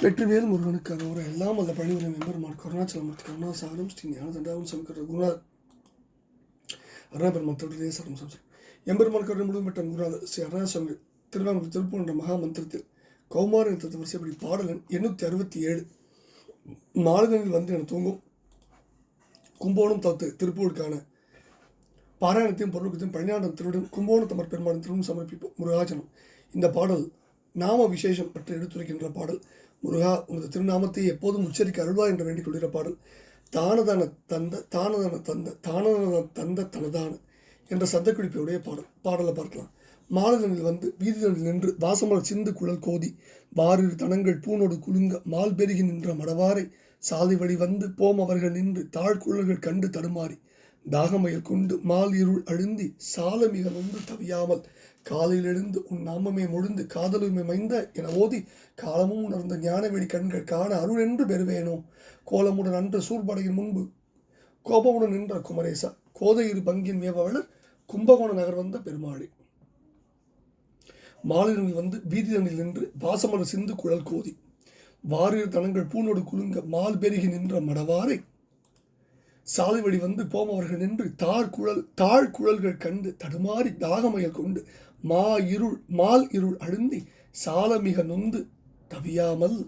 வெற்றிவேல் முருகனுக்கு அரோர எல்லாம் அல்ல பணிவுரை மெம்பெருமான் கருணாச்சலமூர்த்தி கருணாசாகரம் ஸ்ரீ ஞானதண்டாவும் சமக்கர குருநாத் அருணாபெருமான் தொடரே சரம் சம்சம் எம்பெருமான் கருணை முழுவதும் பெற்ற குருநாதர் ஸ்ரீ அருணாசாமி திருவாங்கூர் திருப்பூர் மகா மந்திரத்தில் கௌமார நிறுத்தத்தை வரிசைப்படி பாடலன் எண்ணூற்றி அறுபத்தி ஏழு. மாடுகளில் வந்து என தூங்கும். கும்போணம் தத்து திருப்பூருக்கான பாராயணத்தையும் பொருளுக்கத்தையும் பழனியாண்டம் திருடன் கும்போணத்தமர் தமர் பெருமாளும் திருவும் சமர்ப்பிப்போம். முருகாச்சனம் இந்த பாடல் நாம விசேஷம் பற்றி எடுத்துரைக்கின்ற பாடல். முருகா உனது திருநாமத்தை எப்போதும் உச்சரிக்க அருள்வா என்று வேண்டிக் கொள்கிற பாடல் தானதன தந்த தானதன தந்த தானதன தந்த தனதான என்ற சத்தக்குறிப்பையுடைய பாடல். பாடலை பார்க்கலாம். மாலதனில் வந்து வீதிதனில் நின்று வாசமலர் சிந்து குழல் கோதி வாரிரு தனங்கள் பூனோடு குலுங்க மால் பெருகி நின்ற மடவாரை சாலை வழி வந்து போம் அவர்கள் நின்று தாழ்குழல்கள் கண்டு தடுமாறி தாகமயில் கொண்டு மால் இருள் அழுந்தி சாலமிக வந்து நொந்து தவியாமல் காலையிலிருந்து உன் நாமமே முழுந்து காதலுமே மைந்த என ஓதி காலமும் உணர்ந்த ஞானவெளி கண்கள் காண அருள் என்று பெறுவேனோ? கோலமுடன் அன்று சூர்படையின் முன்பு கோபமுடன் நின்ற குமரேசா கோதையிரு பங்கின் மேவவளர் கும்பகோண நகர் வந்த பெருமாளி. மாலினில் வந்து வீதிதனில் நின்று வாசமலர் சிந்து குழல் கோதி வாரியர் தனங்கள் பூனோடு குலுங்க மால் பெருகி நின்ற மடவாரை. சாலை வழி வந்து போமவர்கள் நின்று தாழ் குழல் தாழ் குழல்கள் கண்டு தடுமாறி தாகமையை கொண்டு மா இருள் மால் இருள் அழுந்தி சாலமிக நொந்து தவியாமல்.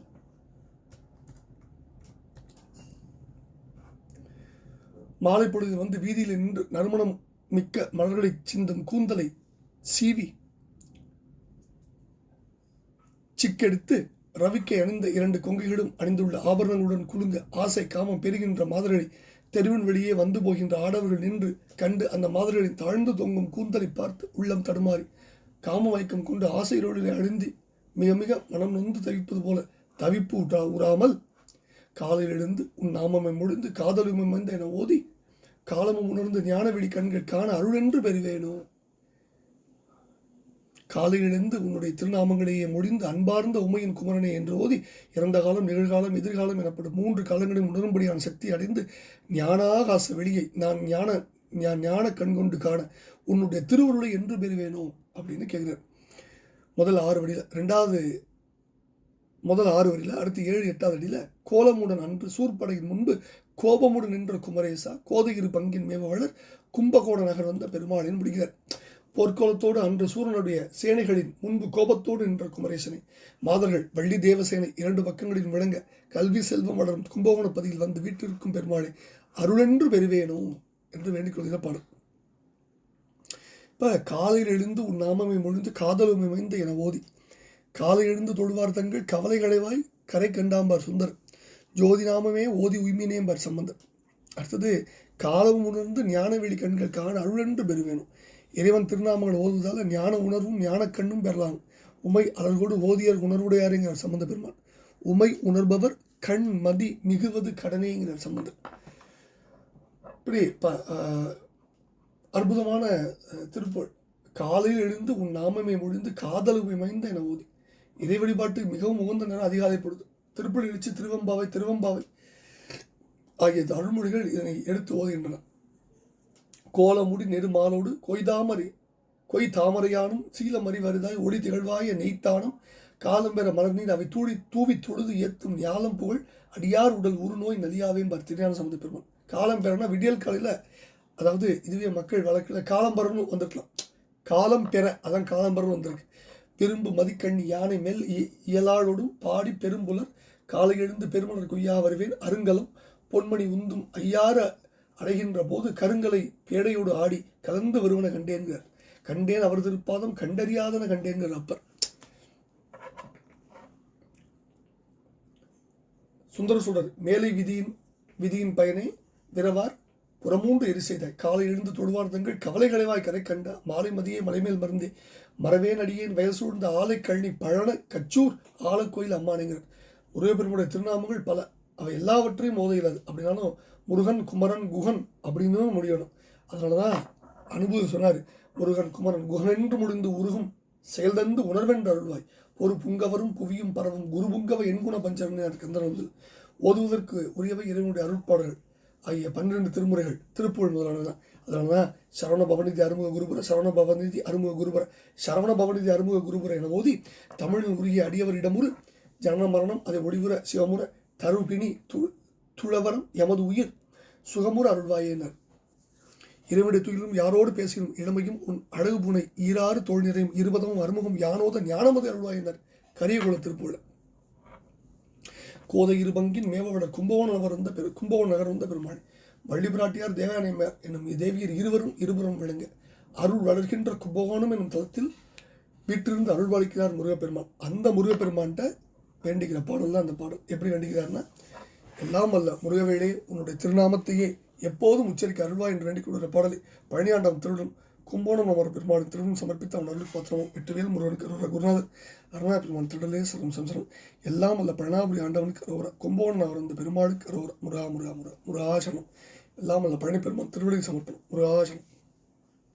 மாலை பொழுது வந்து வீதியில் நின்று நறுமணம் மிக்க மலர்களை சிந்தும் கூந்தலை சீவி சிக்கெடுத்து ரவிக்கை அணிந்த இரண்டு கொங்கைகளும் அணிந்துள்ள ஆபரணங்களுடன் குலுங்க ஆசை காமம் பெறுகின்ற மாதர்களை தெருவின் வெளியே வந்து போகின்ற ஆடவர்கள் நின்று கண்டு அந்த மாதர்களின் தாழ்ந்து தொங்கும் கூந்தலை பார்த்து உள்ளம் தடுமாறி காம மயக்கம் கொண்டு ஆசையோடு அழுந்தி மிக மிக மனம் நொந்து தவிப்பது போல தவிப்பு உடா உறாமல் காலையில் எழுந்து உன் நாமமை முடிந்து காதலுமை மந்த என ஓதி காலமும் உணர்ந்து ஞானவெளி கண்கள் காண அருளென்று பெறுவேனோ? காலையிலிருந்து உன்னுடைய திருநாமங்களையே முடிந்து அன்பார்ந்த உமையின் குமரனே என்று ஓதி இறந்த காலம் நிகழ்காலம் எதிர்காலம் எனப்படும் மூன்று காலங்களின் உணரும்படியான சக்தி அடைந்து ஞானாகாச வெளியை நான் ஞான ஞா- ஞான கண்கொண்டு காண உன்னுடைய திருவருளை என்று பெறுவேனோ அப்படின்னு கேட்குறார். முதல் ஆறு வழியில் ரெண்டாவது முதல் ஆறு வரியில் அடுத்து ஏழு எட்டாவது அடியில் கோலமுடன் அன்று சூர்படையின் முன்பு கோபமுடன் நின்ற குமரேசா கோதையிரு பங்கின் மேம்பவளர் கும்பகோண நகர் வந்த பெருமாளின் முடிகிறார் போர்க்கோலத்தோடு அன்று சூரனுடைய சேனைகளின் முன்பு கோபத்தோடு நின்ற குமரேசனை. மாதர்கள் வள்ளி தேவசேனை இரண்டு பக்கங்களில் விளங்க கல்வி செல்வம் வளரும் கும்பகோண பதியில் வந்து வீட்டிற்கும் பெருமாளை அருளென்று பெறுவேனோ என்று வேண்டிக்கொள்கிற பாடல். இப்போ காலையில் எழுந்து உன் நாமமை மொழிந்து காதலுமை மைந்த என ஓதி காலை எழுந்து தொழுவார் தங்கள் கவலை களைவாய் கரை கண்டாம்பார் சுந்தர் ஜோதி நாமமே ஓதி உய்மினேம்பார் சம்பந்தர். அடுத்தது காலம் உணர்ந்து ஞானவெளி கண்கள் காண அருளென்று பெறுவேணும் இறைவன் திருநாமங்கள் ஓதுவதால் ஞான உணர்வும் ஞானக்கண்ணும் பெறலாம். உமை அலர்கோடு ஓதியர் உணர்வுடையாருங்கிறார் சம்பந்த பெருமான். உமை உணர்பவர் கண் மதி மிகுவது கடனேங்கிறார் சம்பந்தர் இப்படி ப அற்புதமான அஹ், காலையில் எழுந்து உன் நாமமே முடிந்து காதலுமை மைந்த என ஓதி. இறை வழிபாட்டுக்கு மிகவும் உகந்த நேரம் அதிகாலை பொழுது திருப்பதி எழுச்சி திருவம்பாவை திருவம்பாவை ஆகிய அருள்மொழிகள் இதனை எடுத்து ஓதுகின்றன. கோலமுடி நெடுமாலோடு கொய்தாமரை கொய் தாமரையானும் சீலமறி வருதாய் ஒளி திகழ்வாய நெய்த்தானும். காலம் பெற மலர்நீர் அவை தூடி தூவி தொழுது ஏத்தும் ஞாலம் புகழ். அடியார் உடல் உருநோய் நதியாவையும் பர் திருஞான சம்பந்த பெருமான். காலம் பெறனா விடியல் காலையில் அதாவது இதுவே மக்கள் வழக்கில் காலம் பெறன்னு வந்திருக்கலாம். காலம் பெற அதான் காலம் பெறன்னு வந்திருக்கு. பெரும்பு மதிக்கண் யானை மேல் இ- இயலாளோடும் பாடி பெரும்புலர். காலை எழுந்து பெருமலர் கொய்யா வருவேன் அருங்கலம். பொன்மணி உந்தும் ஐயாறு அடைகின்ற போது கருங்கலை பேடையோடு ஆடி கலந்து வருவன கண்டேன்கிறார். கண்டேன் அவர் திருப்பாதம் கண்டறியாதன கண்டேன்கிறார் அப்பர். சுந்தர சுடர் மேலை விதியின் விதியின் பயனை விரவார் புறமூன்று எரி செய்தாய். காலை எழுந்து தொழுவார் தங்கள் கவலை களைவாய் கரை கண்ட மாலை மதியே மலைமேல் மருந்தே. மரவேன் அடியேன் வயல் சூழ்ந்த ஆலை கழனி பழன கச்சூர் ஆலக்கோயில் அம்மானுங்கிறார் முருகப்பெருமுடைய திருநாமங்கள் பல. அவை எல்லாவற்றையும் மோத இயலாது. அப்படின்னாலும் முருகன் குமரன் குகன் அப்படின்னு முடியணும். அதனால தான் அனுபவம் சொன்னார் முருகன் குமரன் குகன் என்று முடிந்து உருகும் செயல்தந்து உணர்வென்று அருள்வாய். ஒரு புங்கவரும் புவியும் பரவும் குரு புங்கவ எண்குண பஞ்சரன் கந்தனவில் ஓதுவதற்கு உரியவை இறைவனுடைய அருட்பாடல்கள் ஆகிய பன்னிரண்டு திருமுறைகள் திருப்புழும் முதலானது தான் அதனால தான் சரவண பவநிதி அறுமுக குருபுர சரவண பவநிதி அறுமுக குருபுர சரவண பவநிதி அறுமுக குருபுர என ஓதி தமிழில் உரிய அடியவரிடமுறு ஜனன மரணம் அதை ஒளிவுற சிவமுற தருபிணி து துளவரம் எமது உயிர் சுகமூர் அருள்வாயினர் இறைவனுடைய துயிலும் யாரோடு பேசினும் இளமையும் உன் அழகு பூனை ஈராறு தோல் நிறையும் இருபதமும் அறுமுகம் யானோத ஞானமது அருள்வாயினர் கரியகுல திருப்பூல கோதை இருபங்கின் மேவவிட கும்பகோணம் நகர் வந்த பெரு கும்பகோண நகர் வந்த பெருமாள் வள்ளி பிராட்டியார் தேவயானையர் என்னும் தேவியர் இருவரும் இருபுறம் விளங்க அருள் வளர்கின்ற கும்பகோணம் என்னும் தளத்தில் வீட்டிலிருந்து அருள் பாலிக்கிறார் முருகப்பெருமான். அந்த முருகப்பெருமான்கிட்ட வேண்டிக்கிற பாடல் தான் அந்த பாடல். எப்படி வேண்டிக்கிறார்னா எல்லாம் அல்ல முருகவேளே உன்னுடைய திருநாமத்தையே எப்போதும் உச்சரிக்க அருள்வா என்று வேண்டிக் கொள்கிற பாடலை பழனியாண்டம் திருடன் கும்போணம் அமர பெருமாளின் திருடன் சமர்ப்பித்த அவன் அருள் பாத்திரமும் வெற்றிவேல் முருகனுக்கு அருகிற குருநாதன் அருணா பெருமான் திருடலே சரம் சம்சரம். எல்லாம் அல்ல பழனாபுரி ஆண்டவனுக்கு அரோரா கும்போணம் அவர் அந்த பெருமாளுக்கு அரோர முருகா முருகா முருகா முருகாசனம். எல்லாம் அல்ல பழனி பெருமான் திருவிழை சமர்ப்பணம் முருகாசனம்.